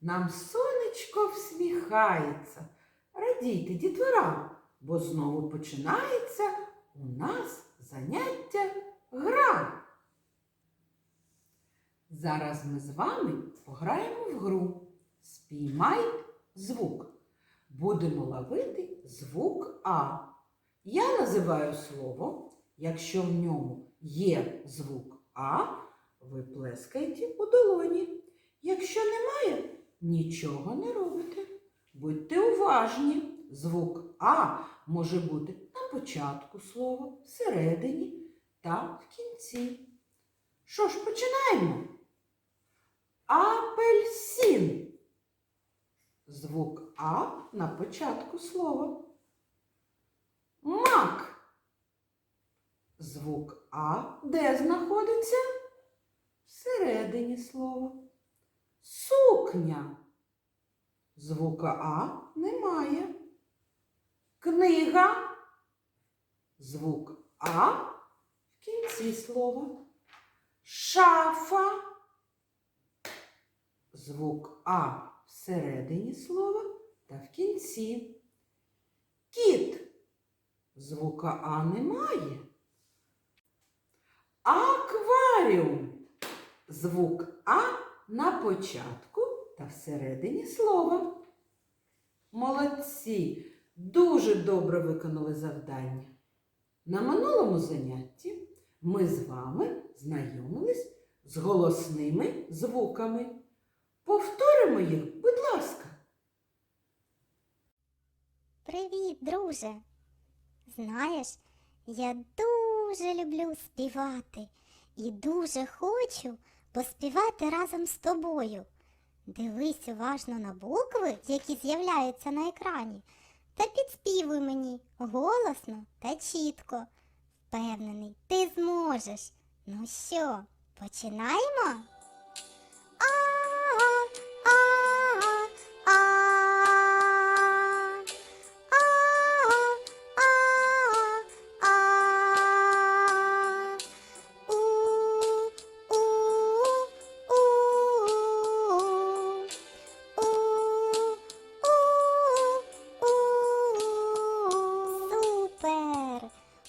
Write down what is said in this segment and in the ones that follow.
Нам сонечко всміхається. Радійте, дітвора, бо знову починається у нас заняття гра. Зараз ми з вами пограємо в гру. Спіймай звук. Будемо ловити звук А. Я називаю слово, якщо в ньому є звук А, ви плескаєте у долоні. Якщо немає, нічого не робите. Будьте уважні. Звук А може бути на початку слова, всередині та в кінці. Що ж, починаємо? Апельсин. Звук А на початку слова. Мак. Звук А де знаходиться? Всередині слова. Сукня. Звука А немає. Книга. Звук А в кінці слова. Шафа. Звук А всередині слова та в кінці. Кіт. Звука А немає. Акваріум. Звук А на початку та всередині слова. Молодці! Дуже добре виконали завдання. На минулому занятті ми з вами знайомились з голосними звуками. Повторимо їх, будь ласка. Привіт, друже. Знаєш, я дуже люблю співати і дуже хочу поспівати разом з тобою. Дивись уважно на букви, які з'являються на екрані, та підспівуй мені голосно та чітко. Впевнений, ти зможеш. Ну що, починаємо?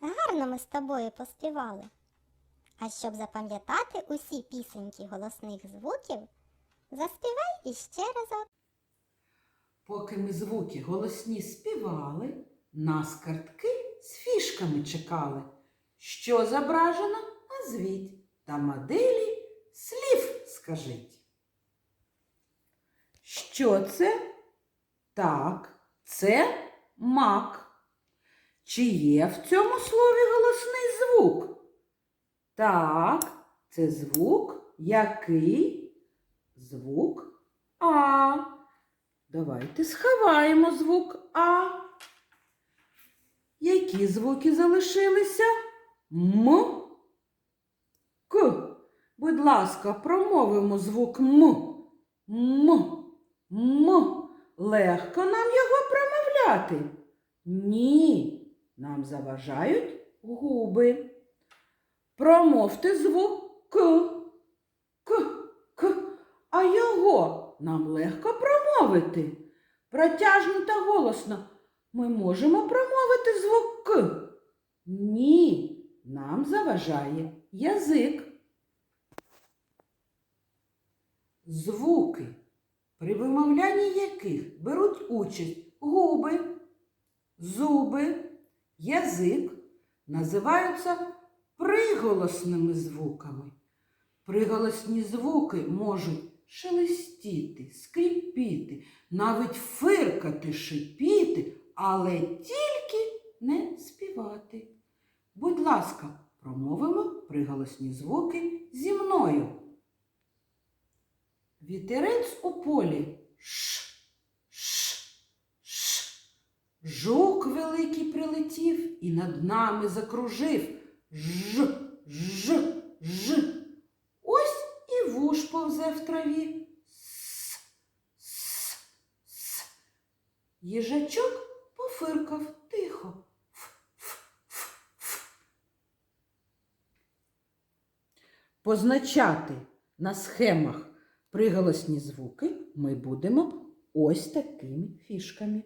Гарно ми з тобою поспівали. А щоб запам'ятати усі пісеньки голосних звуків, заспівай іще разок. Поки ми звуки голосні співали, нас картки з фішками чекали. Що зображено, назвіть, та моделі слів скажіть. Що це? Так, це мак. Чи є в цьому слові голосний звук? Так, це звук який? Звук А. Давайте сховаємо звук А. Які звуки залишилися? М. К. Будь ласка, промовимо звук М. М. М. Легко нам його промовляти. Ні. Нам заважають губи. Промовте звук К. К. К. А його нам легко промовити. Протяжно та голосно ми можемо промовити звук К. Ні, нам заважає язик. Звуки, при вимовлянні яких беруть участь губи, зуби, язик, називаються приголосними звуками. Приголосні звуки можуть шелестіти, скріпіти, навіть фиркати, шипіти, але тільки не співати. Будь ласка, промовимо приголосні звуки зі мною. Вітерець у полі. Ш, ш, ш. Жук великий прилетів і над нами закружив. Ж, ж, ж. Ось і вуш повзе в траві. С, с, с. Їжачок пофиркав тихо. Ф, ф, ф, ф. Позначати на схемах приголосні звуки ми будемо ось такими фішками.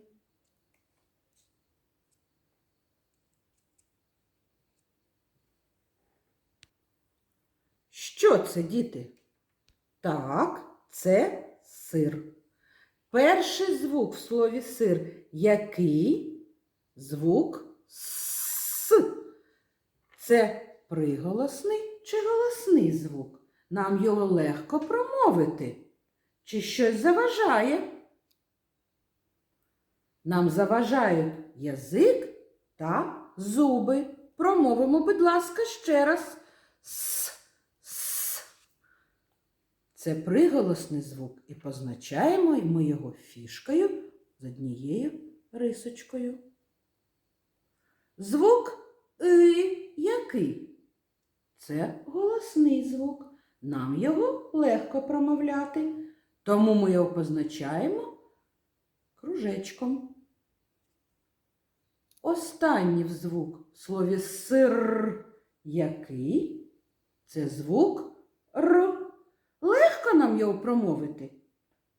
Що це, діти? Так, це сир. Перший звук в слові сир який? Звук С. Це приголосний чи голосний звук? Нам його легко промовити. Чи щось заважає? Нам заважають язик та зуби. Промовимо, будь ласка, ще раз. С. Це приголосний звук і позначаємо ми його фішкою з однією рисочкою. Звук И який? Це голосний звук. Нам його легко промовляти, тому ми його позначаємо кружечком. Останній звук в слові сир який? Це звук Р. Нам його промовити?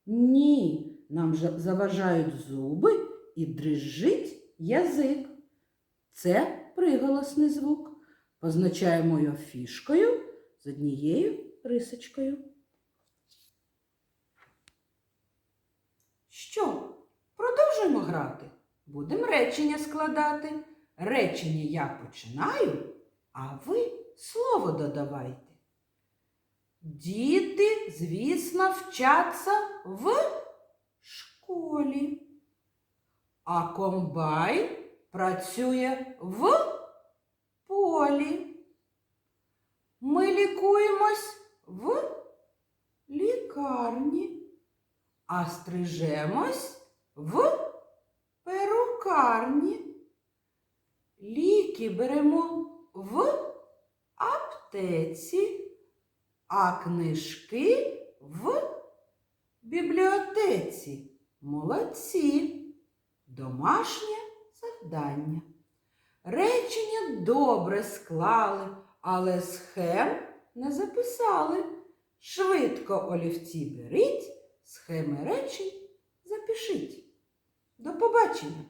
Ні, нам заважають зуби і дрижить язик. Це приголосний звук. Позначаємо його фішкою з однією рисочкою. Що? Продовжуємо грати. Будемо речення складати. Речення я починаю, а ви слово додавайте. Діти, звісно, вчаться в школі. А комбайн працює в полі. Ми лікуємось в лікарні, а стрижемось в перукарні. Ліки беремо в аптеці, а книжки в бібліотеці. Молодці. Домашнє завдання. Речення добре склали, але схем не записали. Швидко олівці беріть, схеми речень запишіть. До побачення!